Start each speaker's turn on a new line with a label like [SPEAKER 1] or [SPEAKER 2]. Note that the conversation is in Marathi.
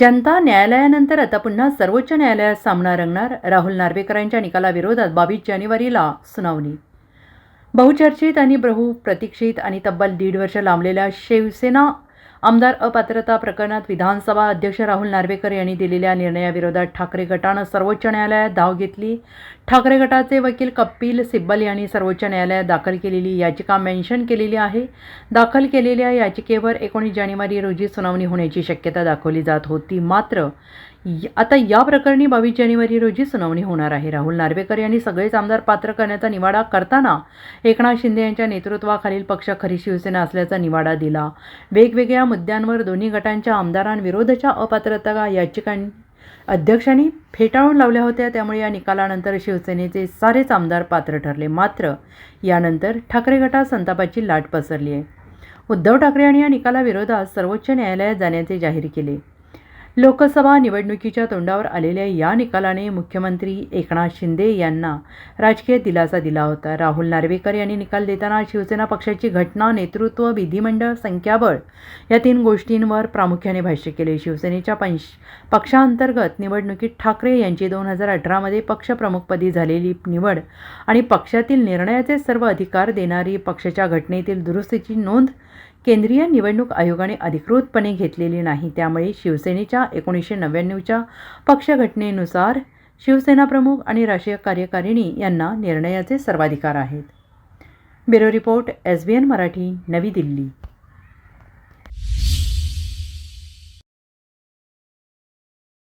[SPEAKER 1] जनता न्यायालयानंतर आता पुन्हा सर्वोच्च न्यायालयात सामना रंगणार. राहुल नार्वेकरांच्या निकालाविरोधात बावीस जानेवारीला सुनावणी. बहुचर्चित आणि बहुप्रतीक्षित आणि तब्बल दीड वर्ष लांबलेल्या शिवसेना आमदार अपात्रता प्रकरणात विधानसभा अध्यक्ष राहुल नार्वेकर यांनी दिलेल्या निर्णयाविरोधात ठाकरे गटानं सर्वोच्च न्यायालयात धाव घेतली. ठाकरे गटाचे वकील कपिल सिब्बल यांनी सर्वोच्च न्यायालयात दाखल केलेली याचिका मेन्शन केलेली आहे. दाखल केलेल्या याचिकेवर एकोणीस जानेवारी रोजी सुनावणी होण्याची शक्यता दाखवली जात होती. मात्र य- आता या प्रकरणी बावीस जानेवारी रोजी सुनावणी होणार आहे. राहुल नार्वेकर यांनी सगळेच आमदार पात्र करण्याचा निवाडा करताना एकनाथ शिंदे यांच्या नेतृत्वाखालील पक्ष खरी शिवसेना असल्याचा निवाडा दिला. वेगवेगळ्या मुद्द्यांवर दोन्ही गटांच्या आमदारांविरोधाच्या अपात्रता याचिकां अध्यक्षांनी फेटाळून लावल्या होत्या त्यामुळे या निकालानंतर शिवसेनेचे सारेच आमदार पात्र ठरले. मात्र यानंतर ठाकरे गटात संतापाची लाट पसरली आहे. उद्धव ठाकरे यांनी या निकालाविरोधात सर्वोच्च न्यायालयात जाण्याचे जाहीर केले. लोकसभा निवडणुकीच्या तोंडावर आलेल्या या निकालाने मुख्यमंत्री एकनाथ शिंदे यांना राजकीय दिलासा दिला होता. राहुल नार्वेकर यांनी निकाल देताना शिवसेना पक्षाची घटना नेतृत्व विधिमंडळ संख्याबळ या तीन गोष्टींवर प्रामुख्याने भाष्य केले. शिवसेनेच्या पंश पक्षांतर्गत निवडणुकीत ठाकरे यांची दोन हजार अठरामध्ये पक्षप्रमुखपदी झालेली निवड आणि पक्षातील निर्णयाचे सर्व अधिकार देणारी पक्षाच्या घटनेतील दुरुस्तीची नोंद केंद्रीय निवडणूक आयोगाने अधिकृतपणे घेतलेली नाही. त्यामुळे शिवसेनेच्या एकोणीसशे नव्याण्णवच्या पक्षघटनेनुसार शिवसेना प्रमुख आणि राष्ट्रीय कार्यकारिणी यांना निर्णयाचे सर्वाधिकार आहेत. Bureau report S B N Marathi नवी दिल्ली.